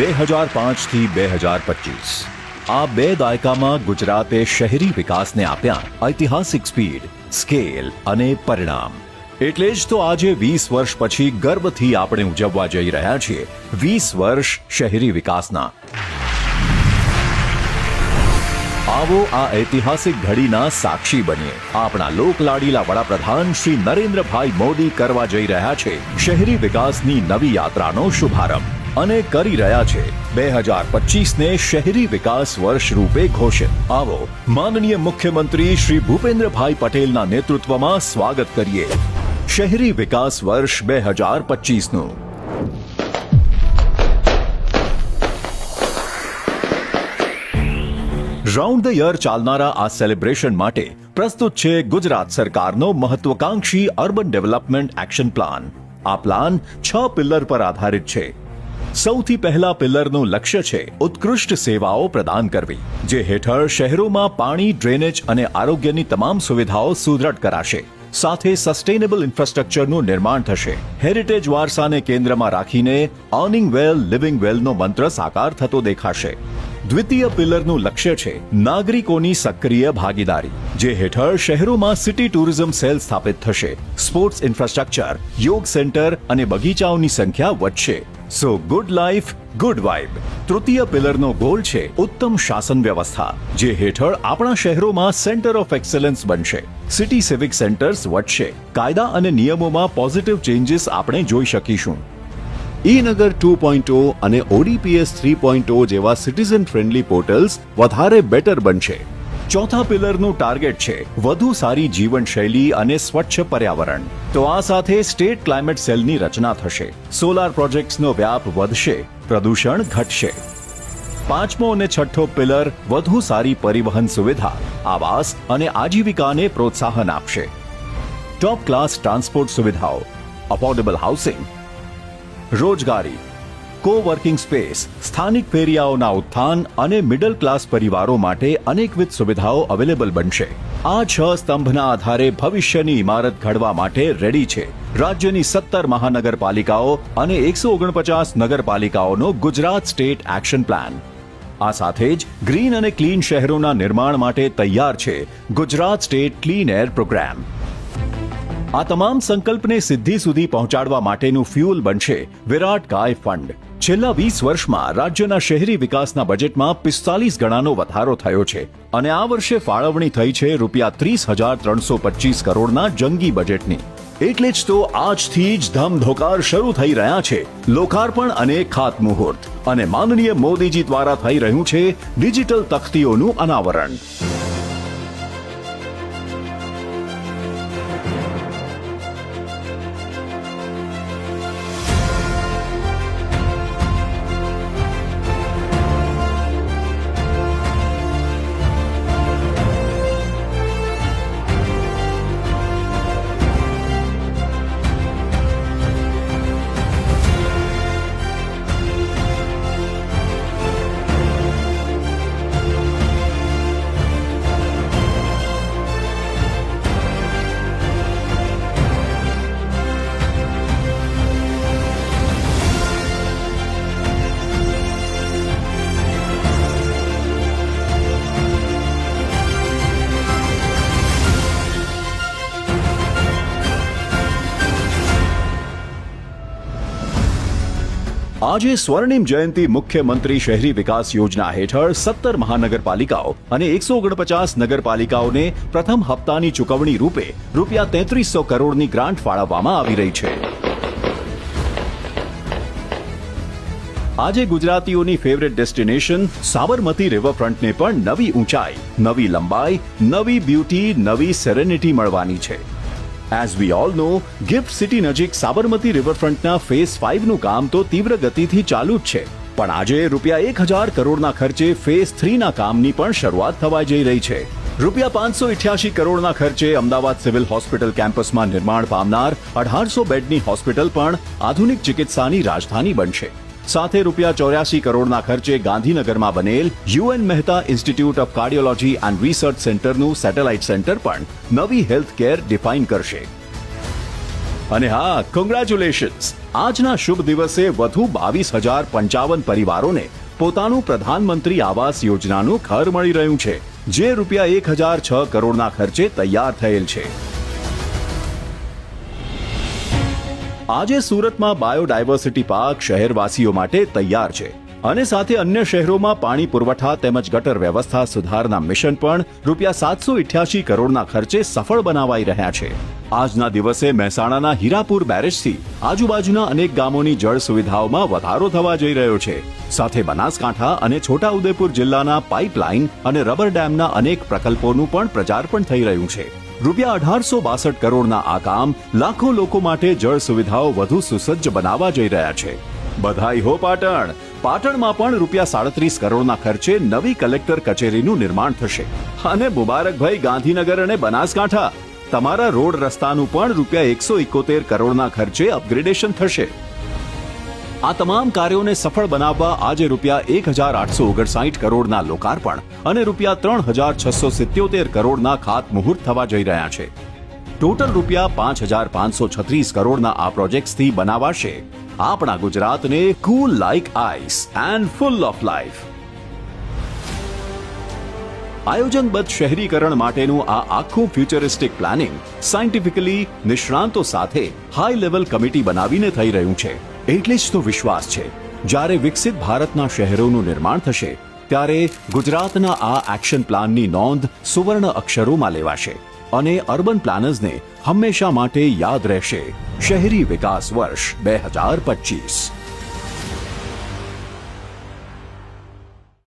બે હજાર પાંચથી બે હજાર પચીસ. આ બે દાયકામાં ગુજરાતે શહેરી વિકાસને આપ્યા ઐતિહાસિક સ્પીડ, સ્કેલ અને પરિણામ. એટલે જ તો આજે વીસ વર્ષ પછી ગર્વથી આપણે ઉજવવા જઈ રહ્યા છીએ વીસ વર્ષ શહેરી વિકાસના. આવો આ ઐતિહાસિક ઘડીના સાક્ષી બનીએ. આપણા લોકલાડીલા વડાપ્રધાન શ્રી નરેન્દ્રભાઈ મોદી કરવા જઈ રહ્યા છે શહેરી વિકાસની નવી યાત્રાનો શુભારંભ. અને કરી રહ્યા છે. બે હજાર પચીસને શહેરી વિકાસ વર્ષ રૂપે ઘોષિત. આવો, માનનીય મુખ્યમંત્રી શ્રી ભૂપેન્દ્રભાઈ પટેલના નેતૃત્વમાં સ્વાગત કરીએ. શહેરી વિકાસ વર્ષ બે હજાર પચીસનું. રાઉન્ડ ધ યર ચાલનારા આ સેલિબ્રેશન માટે પ્રસ્તુત છે ગુજરાત સરકારનો મહત્વકાંક્ષી અર્બન ડેવલપમેન્ટ એક્શન પ્લાન આ પ્લાન છ પિલ્લર પર આધારિત છે. સૌથી પહેલા પિલ્લરનું લક્ષ્ય છે ઉત્કૃષ્ટ સેવાઓ પ્રદાન કરવી, જે હેઠળ શહેરોમાં પાણી, ડ્રેનેજ અને આરોગ્યની તમામ સુવિધાઓ સુદૃઢ કરાશે. સાથે સસ્ટેનેબલ ઇન્ફ્રાસ્ટ્રક્ચરનું નિર્માણ થશે. હેરિટેજ વારસાને કેન્દ્રમાં રાખીને અર્નિંગ વેલ લિવિંગ વેલનો મંત્ર સાકાર થતો દેખાશે. દ્વિતીય પિલરનું લક્ષ્ય છે નાગરિકોની સક્રિય ભાગીદારી, જે હેઠળ શહેરોમાં સિટી ટુરિઝમ સેલ સ્થાપિત થશે. સ્પોર્ટ્સ ઇન્ફ્રાસ્ટ્રક્ચર, યોગ સેન્ટર અને બગીચાઓની સંખ્યા વધશે. So good life, good vibe. તૃતીય પિલરનો ગોલ છે ઉત્તમ શાસન વ્યવસ્થા, જે હેઠળ આપણા શહેરોમાં સેન્ટર ઓફ એક્સલન્સ બનશે. સિટી સિવિક સેન્ટર્સ વધશે. કાયદા અને નિયમોમાં પોઝિટિવ ચેન્જીસ આપણે જોઈ શકીશું. ઈ નગર ટુ પોઈન્ટ અને ઓડીપીએસ થ્રી પોઈન્ટ જેવા સિટીઝન ફ્રેન્ડલી પોર્ટલ્સ વધારે બેટર બનશે. ચોથા પિલરનું ટાર્ગેટ છે વધુ સારી જીવનશૈલી અને સ્વચ્છ પર્યાવરણ. તો આ સાથે સ્ટેટ ક્લાઇમેટ સેલની રચના થશે. સોલાર પ્રોજેક્ટ્સનો વ્યાપ વધશે, પ્રદૂષણ ઘટશે. પાંચમો અને છઠ્ઠો પિલર, વધુ સારી પરિવહન સુવિધા, આવાસ અને આજીવિકાને પ્રોત્સાહન આપશે. ટોપ ક્લાસ ટ્રાન્સપોર્ટ સુવિધાઓ, અફોર્ડેબલ હાઉસિંગ રોજગારી કો વર્કિંગ સ્પેસ સ્થાનિક ફેરિયાઓના ઉત્થાન અને મિડલ ક્લાસ પરિવારો માટે અનેકવિધ સુવિધાઓ અવેલેબલ બનશે. આ છ સ્તંભના આધારે ભવિષ્યની ઇમારત ઘડવા માટે રેડી છે. રાજ્યની સત્તર મહાનગરપાલિકાઓ અને એકસો ઓગણપચાસ નગરપાલિકાઓનો ગુજરાત સ્ટેટ એક્શન પ્લાન. આ સાથે જ ગ્રીન અને ક્લીન શહેરોના નિર્માણ માટે તૈયાર છે Gujarat state clean air programme. આ તમામ સંકલ્પને સિદ્ધિ સુધી પહોંચાડવા માટેનું ફ્યુઅલ બનશે વિરાટ ગાય ફંડ. છેલ્લા વીસ વર્ષમાં રાજ્યના શહેરી વિકાસના બજેટમાં પિસ્તાલીસ ગણાનો વધારો થયો છે અને આ વર્ષે ફાળવણી થઈ છે રૂપિયા ત્રીસ હજાર ત્રણસો પચીસ કરોડના જંગી બજેટની. એટલે જ તો આજથી જ ધમધોકાર શરૂ થઈ રહ્યા છે લોકાર્પણ અને ખાતમુહૂર્ત. અને માનનીય મોદીજી દ્વારા થઈ રહ્યું છે ડિજિટલ તખ્તીઓનું અનાવરણ. આજે સ્વર્ણિમ જયંતિ મુખ્યમંત્રી શહેરી વિકાસ યોજના હેઠળ સત્તર મહાનગરપાલિકાઓ અને એકસો ઓગણપચાસ નગરપાલિકાઓને પ્રથમ હપ્તાની ચૂકવણી રૂપે રૂપિયા તેત્રીસો કરોડની ગ્રાન્ટ ફાળવવામાં આવી રહી છે. આજે ગુજરાતીઓની ફેવરેટ ડેસ્ટિનેશન સાબરમતી રિવરફ્રન્ટને પણ નવી ઊંચાઈ, નવી લંબાઈ, નવી બ્યુટી નવી સેરેનિટી મળવાની છે. As we all know GIFT city નજીક સાબરમતી રિવરફ્રન્ટના ફેઝ ફાઇવનું કામ તો તીવ્ર ગતિથી ચાલુ જ છે. પણ આજે રૂપિયા એક હજાર કરોડના ખર્ચે ફેઝ થ્રીના કામની પણ શરૂઆત થવા જઈ રહી છે. રૂપિયા પાંચસો ઇઠ્યાસી કરોડના ખર્ચે અમદાવાદ સિવિલ હોસ્પિટલ કેમ્પસમાં નિર્માણ પામનાર અઢારસો બેડની હોસ્પિટલ પણ આધુનિક ચિકિત્સાની રાજધાની બનશે. સાથે રૂપિયા ચોર્યાસી કરોડના ખર્ચે ગાંધીનગરમાં બનેલ U N Mehta institute of cardiology and research સેન્ટરનું સેટેલાઇટ સેન્ટર પણ નવી હેલ્થ કેર ડિફાઇન કરશે. અને હા કોંગ્રેચ્યુલેશન્સ આજના શુભ દિવસે વધુ બાવીસ હજાર પંચાવન પરિવારોને પોતાનું પ્રધાનમંત્રી આવાસ યોજનાનું ઘર મળી રહ્યું છે, જે રૂપિયા એક હજાર છ કરોડના ખર્ચે તૈયાર થયેલ છે. આજે સુરતમાં બાયોડાયવર્સિટી પાર્ક શહેરવાસીઓ માટે તૈયાર છે અને સાથે અન્ય શહેરોમાં પાણી પુરવઠા તેમજ ગટર વ્યવસ્થા સુધારના મિશન પણ રૂપિયા સાતસો ઇઠ્યાસી કરોડના ખર્ચે સફળ બનાવાઈ રહ્યા છે. આજના દિવસે મહેસાણાના હીરાપુર બેરેજથી આજુબાજુના અનેક ગામોની જળ સુવિધાઓમાં વધારો થવા જઈ રહ્યો છે. સાથે બનાસકાંઠા અને છોટાઉદેપુર જિલ્લાના પાઇપલાઇન અને રબર ડેમના અનેક પ્રકલ્પોનું પણ પ્રચાર પણ થઈ રહ્યું છે. રૂપિયા અઢારસો બાસઠ કરોડના આ કામ લાખો લોકો માટે જળ સુવિધાઓ વધુ સુસજ્જ બનાવવા જઈ રહ્યા છે. બધાઈ હો પાટણ. પાટણમાં પણ રૂપિયા સાડત્રીસ કરોડના ખર્ચે નવી કલેક્ટર કચેરીનું નિર્માણ થશે. અને મુબારકભાઈ ગાંધીનગર અને બનાસકાંઠા. તમારા રોડ રસ્તાનું પણ રૂપિયા એકસો એકોતેર કરોડના ખર્ચે અપગ્રેડેશન થશે. આ તમામ કાર્યોને સફળ બનાવવા આજે રૂપિયા એક હજાર આઠસો ઓગણસાઠ કરોડના લોકાર્પણ અને રૂપિયા ત્રણ હજાર છસો સિત્યોતેર કરોડના ખાતમુહૂર્ત થવા જઈ રહ્યા છે. ટોટલ રૂપિયા પાંચ હજાર પાંચસો છત્રીસ કરોડના આ પ્રોજેક્ટ્સથી બનાવાશે આપણા ગુજરાતને cool like ice and full of life આયોજનબદ્ધ શહેરીકરણ માટેનું આ આખું ફ્યુચરિસ્ટિક પ્લાનિંગ સાયન્ટિફિકલી નિષ્ણાંતો સાથે હાઈ લેવલ કમિટી બનાવીને થઈ રહ્યું છે. એટલે જ તો વિશ્વાસ છે. જ્યારે વિકસિત ભારતના શહેરોનું નિર્માણ થશે, ત્યારે ગુજરાતના આ એક્શન પ્લાનની નોંધ સુવર્ણ અક્ષરોમાં લેવાશે અને અર્બન પ્લાનર્સને હંમેશા માટે યાદ રહેશે. શહેરી વિકાસ વર્ષ બે હજાર પચીસ.